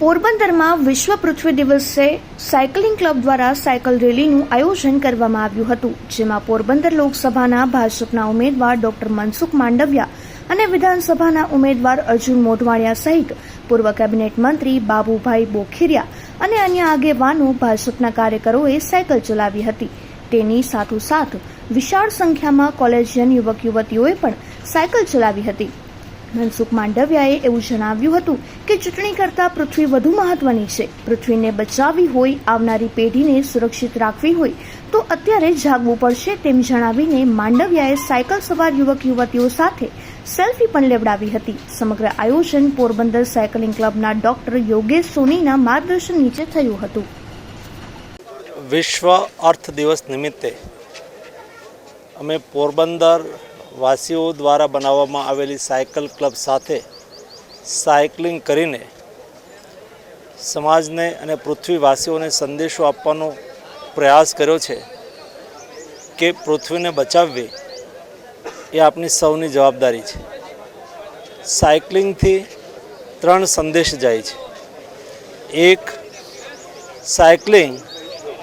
પોરબંદરમાં વિશ્વ પૃથ્વી દિવસે સાયકલિંગ ક્લબ દ્વારા સાયકલ રેલીનું આયોજન કરવામાં આવ્યું હતું, જેમાં પોરબંદર લોકસભાના ભાજપના ઉમેદવાર ડોક્ટર મનસુખ માંડવિયા અને વિધાનસભાના ઉમેદવાર અર્જુન મોઢવાણિયા સહિત પૂર્વ કેબિનેટ મંત્રી બાબુભાઈ બોખીરિયા અને અન્ય આગેવાનો ભાજપના કાર્યકરોએ સાયકલ ચલાવી હતી. તેની સાથોસાથ વિશાળ સંખ્યામાં કોલેજિયન યુવક યુવતીઓએ પણ સાયકલ ચલાવી હતી. મનસુખ માંડવિયાએ એવું જણાવ્યું હતું કે ચૂંટણી કરતાં પૃથ્વી વધુ મહત્વની છે. પૃથ્વીને બચાવવી હોય, આવનારી પેઢીને સુરક્ષિત રાખવી હોય, તો અત્યારે જાગવું પડશે તેમ જણાવીને માંડવિયાએ સાયકલ સવાર યુવક યુવતીઓ સાથે સેલ્ફી પણ લેવડાવી હતી. સમગ્ર આયોજન પોરબંદર સાયકલિંગ ક્લબના ડોક્ટર યોગેશ સોનીના માર્ગદર્શન નીચે થયું હતું. વિશ્વ અર્થ દિવસ નિમિત્તે અમે પોરબંદર વાસીઓ દ્વારા બનાવવામાં આવેલી સાયકલ ક્લબ સાથે સાયકલિંગ કરીને સમાજને અને પૃથ્વીવાસીઓને સંદેશો આપવાનો પ્રયાસ કર્યો છે કે પૃથ્વીને બચાવવી એ આપણી સૌની જવાબદારી છે. સાયકલિંગથી ત્રણ સંદેશ જાય છે. એક, સાયકલિંગ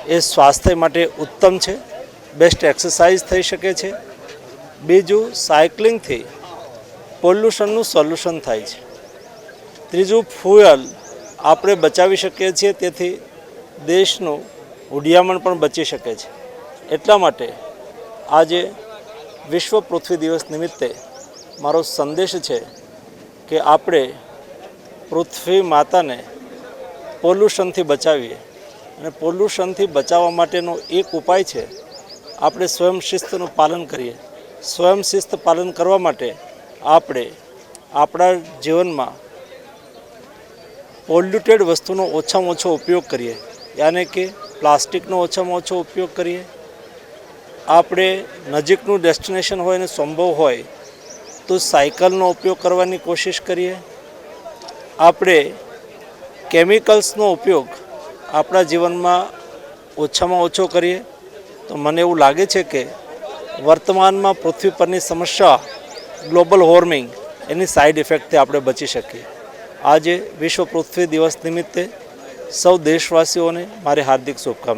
એ સ્વાસ્થ્ય માટે ઉત્તમ છે, બેસ્ટ એક્સરસાઇઝ થઈ શકે છે બીજું સાયકલિંગથી પોલ્યુશનનું સોલ્યુશન થાય છે. ત્રીજું ફ્યુઅલ આપણે બચાવી શકીએ છીએ, તેથી દેશનું ઉડિયામણ પણ બચી શકે છે. એટલા માટે આજે વિશ્વ પૃથ્વી દિવસ નિમિત્તે મારો સંદેશ છે કે આપણે પૃથ્વી માતાને પોલ્યુશનથી બચાવીએ અને પોલ્યુશનથી બચાવવા માટેનો એક ઉપાય છે, આપણે સ્વયં શિસ્તનું પાલન કરીએ. સ્વયં શિસ્ત પાલન કરવા માટે આપણે આપણા જીવનમાં પોલ્યુટેડ વસ્તુનો ઓછામાં ઓછો ઉપયોગ કરીએ. યાને કે પ્લાસ્ટિકનો ઓછામાં ઓછો ઉપયોગ કરીએ. આપણે નજીકનું ડેસ્ટિનેશન હોય અને સંભવ હોય તો સાયકલનો ઉપયોગ કરવાની કોશિશ કરીએ. આપણે કેમિકલ્સનો ઉપયોગ આપણા જીવનમાં ઓછામાં ઓછો કરીએ. તો મને એવું લાગે છે કે વર્તમાનમાં પૃથ્વી પરની સમસ્યા, ગ્લોબલ વોર્મિંગ, એની સાઈડ ઇફેક્ટથી આપણે બચી શકીએ. આજે વિશ્વ પૃથ્વી દિવસ નિમિત્તે સૌ દેશવાસીઓને મારી હાર્દિક શુભકામના.